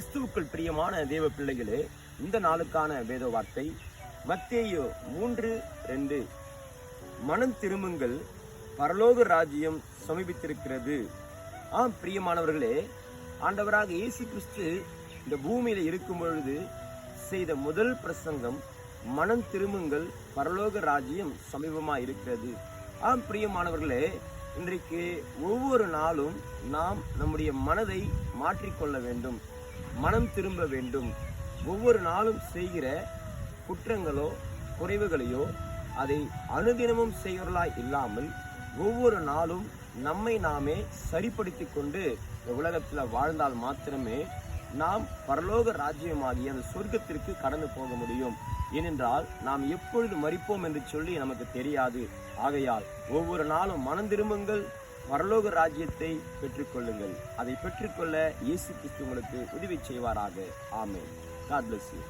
கிறிஸ்துவுக்குள் பிரியமான தேவ பிள்ளைகளே இந்த நாளுக்கான வேத வார்த்தை மத்தேயோ மூன்று ரெண்டு. மனம் திரும்புங்கள் பரலோக ராஜ்யம் சமீபித்திருக்கிறது. ஆம் பிரியமானவர்களே ஆண்டவராக இயேசு கிறிஸ்து இந்த பூமியில் இருக்கும் பொழுது செய்த முதல் பிரசங்கம் மனம் திரும்புங்கள் பரலோக ராஜ்யம் சமீபமாக இருக்கிறது. ஆம் பிரியமானவர்களே இன்றைக்கு ஒவ்வொரு நாளும் நாம் நம்முடைய மனதை மாற்றிக்கொள்ள வேண்டும். மனம் திரும்ப வேண்டும். ஒவ்வொரு நாளும் செய்கிற குற்றங்களோ குறைவுகளையோ அதை அனுதினமும் செய்வர்களாய் இல்லாமல் ஒவ்வொரு நாளும் நம்மை நாமே சரிப்படுத்திக் கொண்டு இந்த உலகத்தில் வாழ்ந்தால் மாத்திரமே நாம் பரலோக ராஜ்யமாகிய அந்த சொர்க்கத்திற்கு கடந்து போக முடியும். ஏனென்றால் நாம் எப்பொழுது மறிப்போம் என்று சொல்லி நமக்கு தெரியாது. ஆகையால் ஒவ்வொரு நாளும் மனம் திரும்புங்கள் பரலோக ராஜ்யத்தை பெற்றுக்கொள்ளுங்கள். அதை பெற்றுக்கொள்ள இயேசு கிறிஸ்து உங்களுக்கு உதவி செய்வாராக. ஆமே காட் பிளஸ் யூ